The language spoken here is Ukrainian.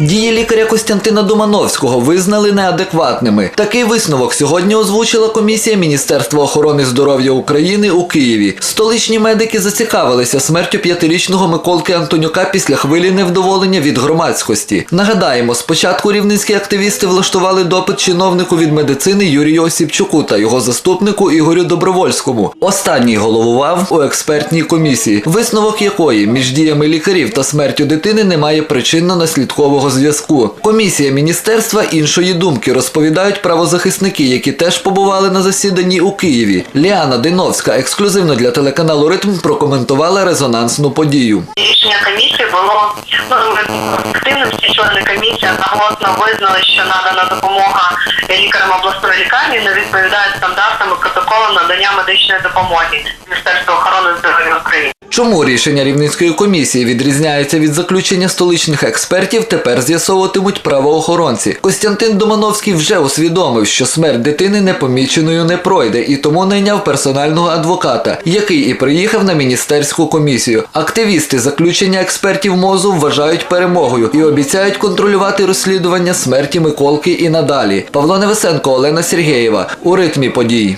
Дії лікаря Костянтина Думановського визнали неадекватними. Такий висновок сьогодні озвучила комісія Міністерства охорони здоров'я України у Києві. Столичні медики зацікавилися смертю п'ятирічного Миколки Антонюка після хвилі невдоволення від громадськості. Нагадаємо, спочатку рівненські активісти влаштували допит чиновнику від медицини Юрію Осіпчуку та його заступнику Ігорю Добровольському. Останній головував у експертній комісії, висновок якої між діями лікарів та смертю дитини немає причинно-наслідкового зв'язку. Комісія міністерства іншої думки розповідають правозахисники, які теж побували на засіданні у Києві. Ліана Диновська ексклюзивно для телеканалу Ритм прокоментувала резонансну подію. Рішення комісії було ну активно всі члени комісії одноголосно визнали, що надана допомога лікарям обласної лікарні не відповідає стандартам і протоколам надання медичної допомоги Міністерства охорони здоров'я України. Чому рішення Рівненської комісії відрізняється від заключення столичних експертів, тепер з'ясовуватимуть правоохоронці. Костянтин Домановський вже усвідомив, що смерть дитини непоміченою не пройде, і тому найняв персонального адвоката, який і приїхав на міністерську комісію. Активісти заключення експертів мозу вважають перемогою і обіцяють контролювати розслідування смерті Миколки і надалі. Павло Невесенко, Олена Сергеєва у ритмі подій.